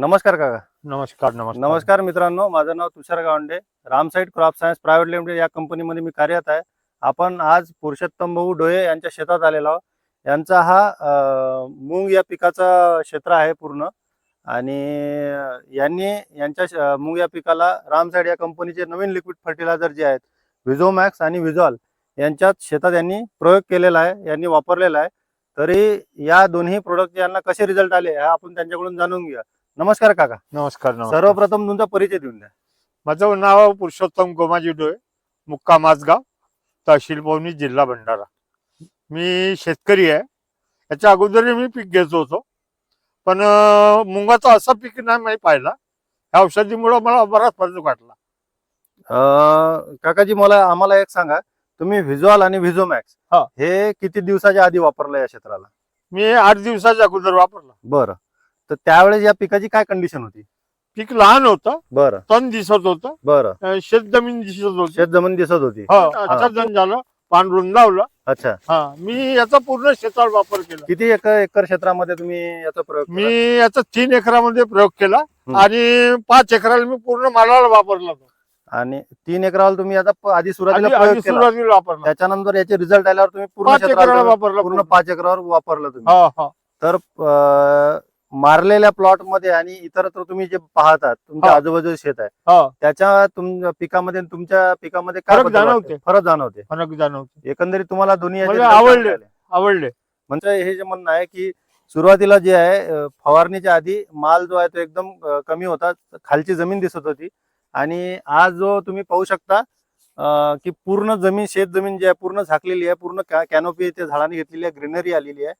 नमस्कार काका. नमस्कार नमस्कार. नमस्कार मित्रांनो माझं नाव Tushar Gawande. Ramside crop science private limited या कंपनीमध्ये मी कार्यरत आहे. आपण आज पुरुषोत्तम भाऊ डोये यांच्या शेतात आलेलो आहोत. यांचा हा मूग या पिकाचा क्षेत्र आहे पूर्ण. आणि यांनी यांच्या मूग या पिकाला रामसाईड या कंपनीचे नवीन लिक्विड फर्टिलायझर जे आहेत विझोमॅक्स आणि विझॉल यांच्यात शेतात यांनी प्रयोग केलेला आहे यांनी वापरलेला आहे. तरी या दोन्ही प्रोडक्ट यांना कसे रिझल्ट आले हे आपण त्यांच्याकडून जाणून घेऊया. नमस्कार काका. नमस्कार नमस्कार. सर्वप्रथम तुमचा परिचय देऊन द्या. माझं नाव पुरुषोत्तम गोमाजी डोळे मुक्का माझगाव तहसील पवनी जिल्हा भंडारा. मी शेतकरी आहे. याच्या अगोदरही मी पीक घेत होतो. पण अं, मुंगाचं असं पीक नाही मी पाहिला. या औषधीमुळे मला बराच फरक वाटला. अं, काकाजी मला आम्हाला एक सांगा. तुम्ही व्हिज्युअल आणि व्हिझोमॅक्स हा. हे किती दिवसाच्या आधी वापरलं या क्षेत्राला? मी आठ दिवसाच्या अगोदर वापरला. बरं. तर त्यावेळेस या पिकाची काय कंडिशन होती? पीक लहान होतं. बरं. तण दिसत होतं. बरं. अं, शेत जमीन दिसत होती. शेत जमीन दिसत होती. हो. जण झालं पांढरून लावलं. अच्छा. हा. मी याचा पूर्ण शेतावर वापर केला. किती एकर एकर क्षेत्रामध्ये तुम्ही याचा प्रयोग मी केला? याचा तीन एकरामध्ये प्रयोग केला. आणि पाच एकराला मी पूर्ण मालाला वापरला तो. आणि तीन एकरावर तुम्ही याचा प- आधी सुरुवातीला आधी प्रयोग केला. सुरुवातीला वापरला. त्याच्यानंतर याचे रिझल्ट आल्यावर तुम्ही पूर्ण पाच एकराला क्षेत्रावर वापरला पूर्ण पूर्ण. पाच एकरावर वापरलं तुम्ही. हा हा. तर अं, मारलेल्या प्लॉटमध्ये आणि इतरत्र तुम्ही जे पाहतात तुमच्या हा. आजूबाजूचे शेत आहे हा त्याच्या तुम पिकामध्ये आणि तुमच्या पिकामध्ये काय फरक बदल वाटते? जाणवते. फरक जाणवते फरक जाणवते एकंदरीत तुम्हाला दोन्ही याचे मला result आवडले. आवडले म्हणजे हे जे म्हणणं आहे की सुरुवातीला जे आहे अं, फवारणीच्या आधी माल जो आहे तो एकदम अं, कमी होता खालची जमीन दिसत होती आणि आज जो तुम्ही पाहू शकता अं, की पूर्ण जमीन शेत जमीन जी आहे पूर्ण झाकलेली आहे पूर्ण कॅनोपी ते झाडाने घेतलेली आहे ग्रीनरी आलेली आहे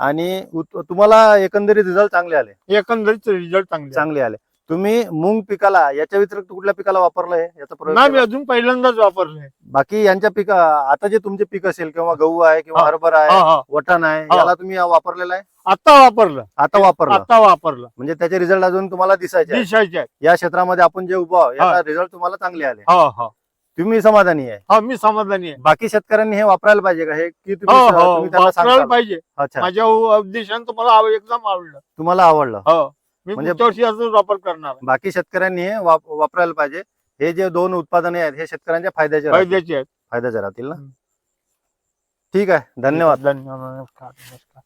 आणि उत- तुम्हाला एकंदरीत रिझल्ट चांगले आले एकंदरीत रिझल्ट चांगले. चांगले आले तुम्ही मूग पिकाला याच्या व्यतिरिक्त कुठल्या पिकाला वापरलं आहे याचा प्रयोग नाही मी केला? अजून पहिल्यांदाच वापरले बाकी यांच्या पिका आता जे तुमचे पीक असेल किंवा गहू आहे किंवा हा. हरभरा हा आहे हा वटाण आहे हा. याला तुम्ही वापरलेला आहे आता वापरलं आता वापरलं आता वापरलं म्हणजे त्याचे रिझल्ट अजून तुम्हाला दिसायचे आहे. दिसायचे. या क्षेत्रामध्ये आपण जे उभा आहोत. याचा रिझल्ट तुम्हाला चांगले आले हा हा तुम्ही समाधानी आहे. हा मी समाधानी आहे. बाकी शेतकऱ्यांनी हे वापरायला पाहिजे का? हे की हो तुम्ही हो तुम्ही त्यांना वापरायला? पाहिजे. अच्छा. माझ्या उद्देशाने तुम्हाला आव- एकदम आवडलं. तुम्हाला आवडलं. हो. मी म्हणजे- पुढच्या वर्षी अजून वापर करणार आहे. बाकी शेतकऱ्यांनी हे वाप- वापरायला पाहिजे. हे जे दोन उत्पादने आहेत हे शेतकऱ्यांच्या फायद्याचे राहतील. फायद्याचे आहेत. फायद्याचे राहतील ना? हम्म. ठीक आहे. धन्यवाद. धन्यवाद. नमस्कार नमस्कार.